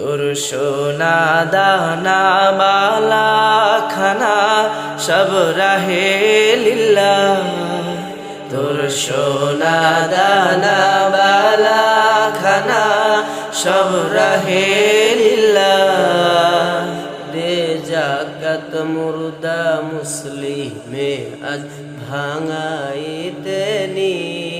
তোর সোনা দানা, মালা, খানা, সব রাহে লীলা তোর সোনা দানা বালা খানা, সব রাহে লীলা রে জাগত মুর্দা মুসলিমে আজ ভাঙাইতে নি।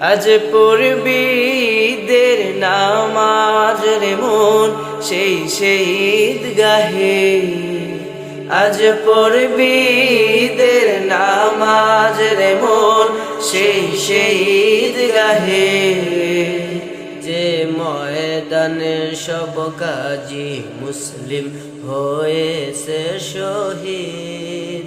আজ পূর্বীদের নামাজ রে মন, সেই শহীদ গাহে আজ পূর্বীদের নামাজ রে মন, সেই শহীদ গাহে যে ময়দানে সব কাজী মুসলিম হয়েছে শহীদ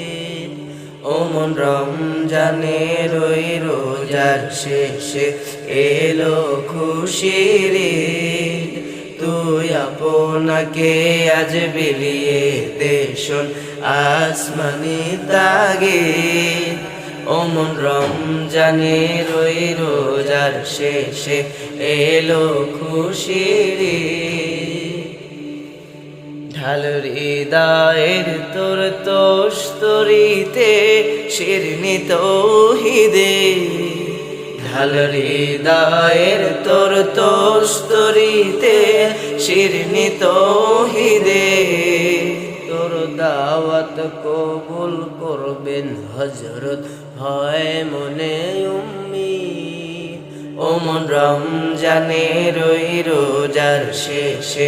ওমন রমজানের ওই রোজার শেষে এলো খুশির। তুই আপনাকে আজ বিলিয়ে দেশন আসমানি তাগে ওমন রমজানের ওই রোজার শেষে এলো খুশির। ঢাল হৃদয়ের তোর তোস্তরিতে শিরনি তৌহিদে ঢাল হৃদয়ের তোর তোস্তরিতে শিরনি তৌহিদে তোর দাওয়াত কবুল করবেন হজরত হয় মনে উম্মি। ওমন রমজানের ওই রোজার শেষে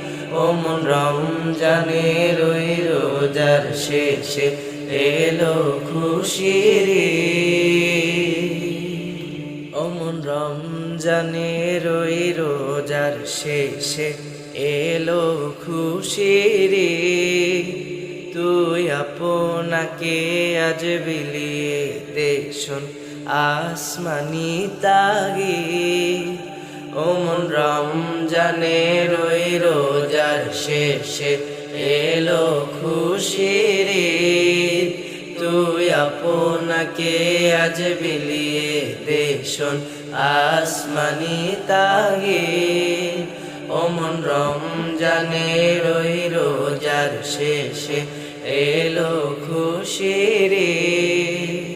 ওমন রমজানের ওই রোজার শেষে এলো খুশির ঈদ। ওমন রমজানের ওই রোজার শেষে এলো খুশির। তুই আপনাকে আজ বিলিয়ে দেশন আসমানি তাগি ওমন রমজানের ওই রোজার শেষে এলো খুশির। তুই আপনাকে আজ বিলিয়ে দেশন আসমানি তাগে অমন রমজানের ওই রোজার শেষে এলো খুশি রে